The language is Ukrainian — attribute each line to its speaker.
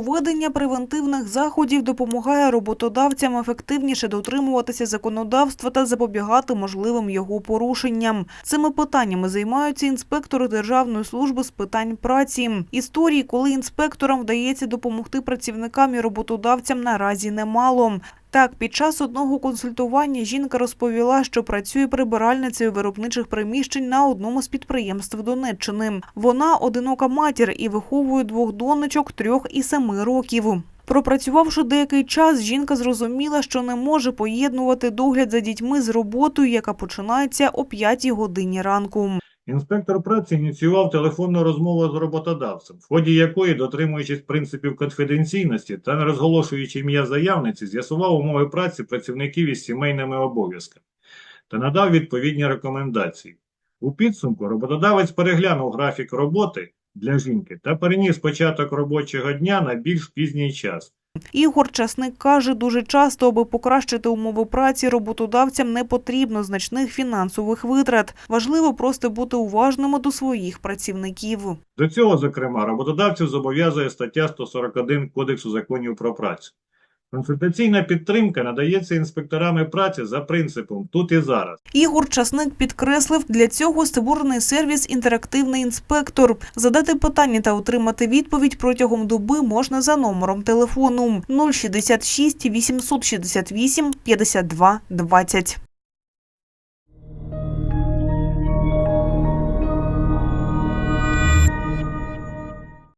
Speaker 1: Введення превентивних заходів допомагає роботодавцям ефективніше дотримуватися законодавства та запобігати можливим його порушенням. Цими питаннями займаються інспектори Державної служби з питань праці. Історії, коли інспекторам вдається допомогти працівникам і роботодавцям, наразі немало. Так, під час одного консультування жінка розповіла, що працює прибиральницею виробничих приміщень на одному з підприємств Донеччини. Вона одинока матір і виховує двох донечок трьох і семи років. Пропрацювавши деякий час, жінка зрозуміла, що не може поєднувати догляд за дітьми з роботою, яка починається о 5 годині ранку.
Speaker 2: Інспектор праці ініціював телефонну розмову з роботодавцем, в ході якої, дотримуючись принципів конфіденційності та не розголошуючи ім'я заявниці, з'ясував умови праці працівників із сімейними обов'язками та надав відповідні рекомендації. У підсумку роботодавець переглянув графік роботи для жінки та переніс початок робочого дня на більш пізній час.
Speaker 1: Ігор Часник каже, дуже часто, аби покращити умови праці, роботодавцям не потрібно значних фінансових витрат. Важливо просто бути уважними до своїх працівників.
Speaker 2: До цього, зокрема, роботодавців зобов'язує стаття 141 Кодексу законів про працю. Консультаційна підтримка надається інспекторами праці за принципом тут і зараз.
Speaker 1: Ігор Часник підкреслив, для цього створений сервіс «Інтерактивний інспектор». Задати питання та отримати відповідь протягом доби можна за номером телефону 066 868 52 20.